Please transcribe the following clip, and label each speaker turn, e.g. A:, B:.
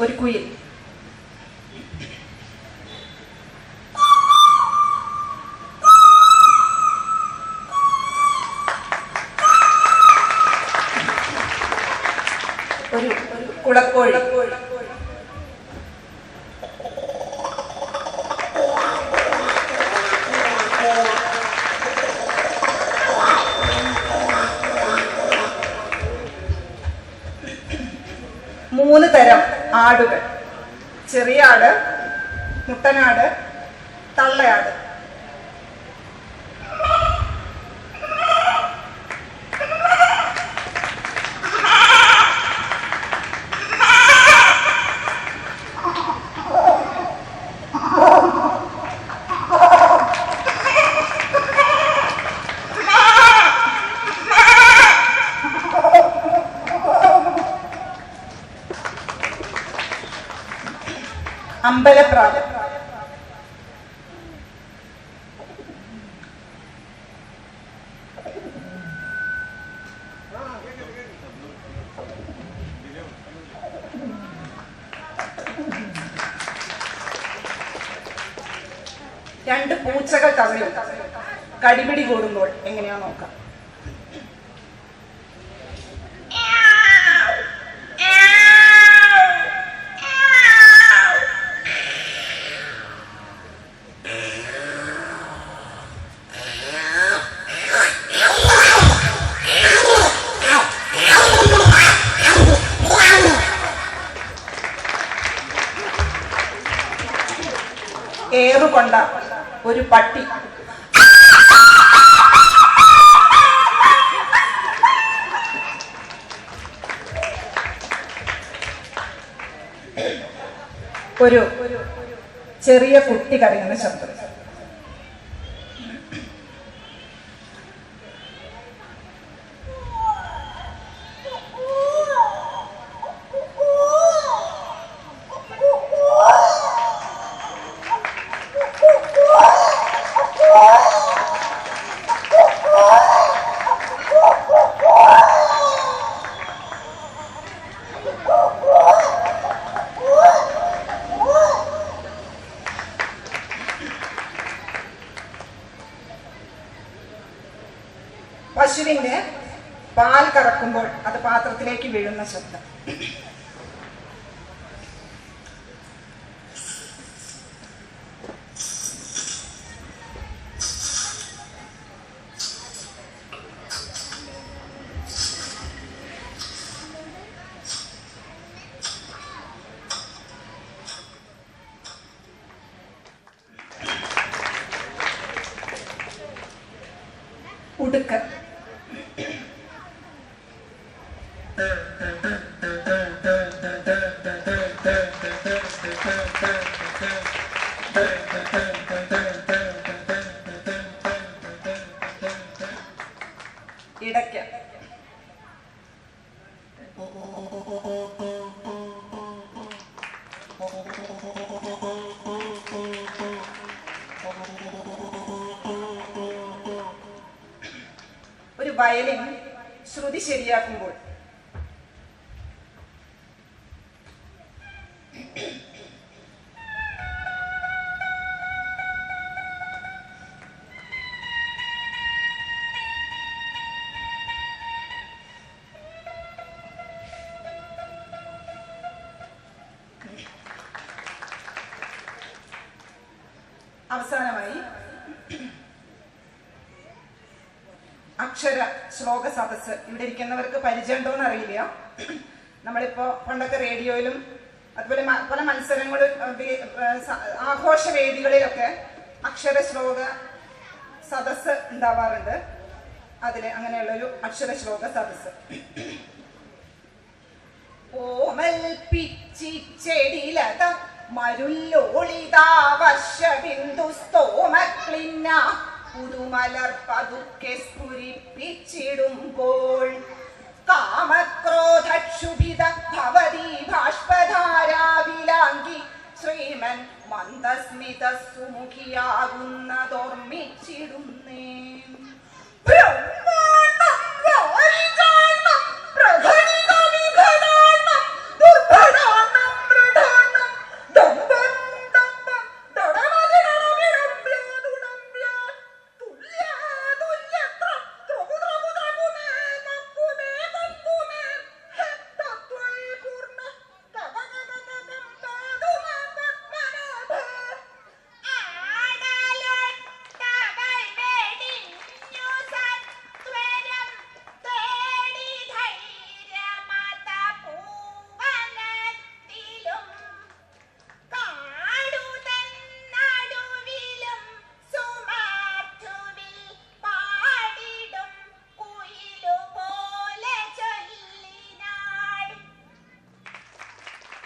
A: ഒരു കുയിൽ. ഒരു ഒരു കുളക്കോഴി ആടുകൾ ചെറിയ ആട് മുട്ടനാട് തള്ളയാട്. അമ്പലപ്രാവ്. രണ്ട് പൂച്ചകൾ തമ്മിൽ കടിപിടി കൂടുമ്പോൾ എങ്ങനെയാ നോക്കാം? ഏറുകൊണ്ട ഒരു പട്ടി. ഒരു ചെറിയ കുട്ടി കരയുന്ന ശബ്ദം. പാൽ കറക്കുമ്പോൾ അത് പാത്രത്തിലേക്ക് വീഴുന്ന ശബ്ദം. ഉടുക്ക് ഇടയ്ക്ക്. ഒരു വയലിൻ ശ്രുതി ശരിയാക്കുമ്പോൾ അവസാനമായി അക്ഷര ശ്ലോക സദസ് ഇവിടെ ഇരിക്കുന്നവർക്ക് പരിചയമുണ്ടോ എന്ന് അറിയില്ല നമ്മളിപ്പോ പണ്ടൊക്കെ റേഡിയോയിലും അതുപോലെ പല മത്സരങ്ങളും ആഘോഷ വേദികളിലൊക്കെ അക്ഷര ശ്ലോക സദസ് ഉണ്ടാവാറുണ്ട്. അതിൽ അങ്ങനെയുള്ളൊരു അക്ഷര ശ്ലോക സദസ് ഓമൽ പിച്ചി ചെടിലത മരുല്ലോളിതാ വർഷബിന്ദു സ്തോമക്ലിന്ന പുതുമലർ പതുക്കെ സ്ഫുരിപ്പിച്ചിടുമ്പോൾ കാമക്രോധക്ഷുഭിത ഭവതി ബാഷ്പധാരാവിലാങ്കി ശ്രീമൻ മന്ദസ്മിത സുമുഖിയാകുന്നതോർമ്മിച്ചിടുന്നേ